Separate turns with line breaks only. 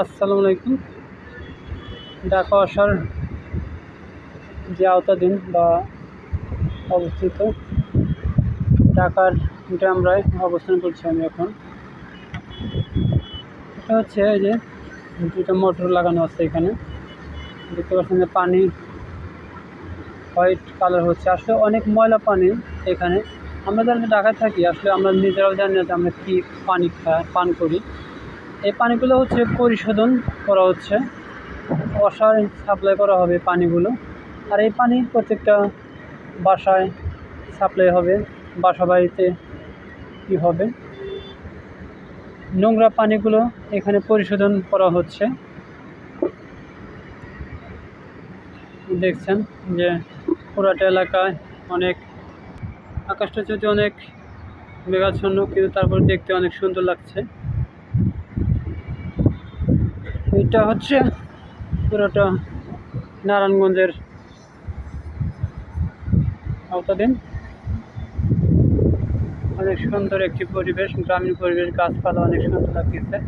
আসসালামু আলাইকুম। ঢাকা আসার যে আওতাধীন বা অবস্থিত ঢাকার ড্যামরায় অবস্থান করছি আমি এখন, এটা হচ্ছে এই যে দুটো মোটর লাগানো আছে এখানে। দেখতে পাচ্ছেন যে পানি হোয়াইট কালার হচ্ছে। আসলে অনেক ময়লা পানি এখানে। আমরা যারা ঢাকায় থাকি, আসলে আমরা নিজেরাও জানি না যে আমরা কী পানি পান করি। এই পানিগুলো হচ্ছে পরিশোধন করা হচ্ছে। অসায় সাপ্লাই করা হবে পানিগুলো। আর এই পানি প্রত্যেকটা বাসায় সাপ্লাই হবে। বাসা বাড়িতে কী হবে। নোংরা পানিগুলো এখানে পরিশোধন করা হচ্ছে। দেখছেন যে পুরাটা এলাকায় অনেক আকাশটা যদি অনেক মেঘাচ্ছন্ন, কিন্তু তারপর দেখতে অনেক সুন্দর লাগছে। এটা হচ্ছে পুরোটা নারায়ণগঞ্জের আওতাধীন। অনেক সুন্দর একটি পরিবেশ, গ্রামীণ পরিবেশ, গাছপালা অনেক সুন্দর লাগতেছে।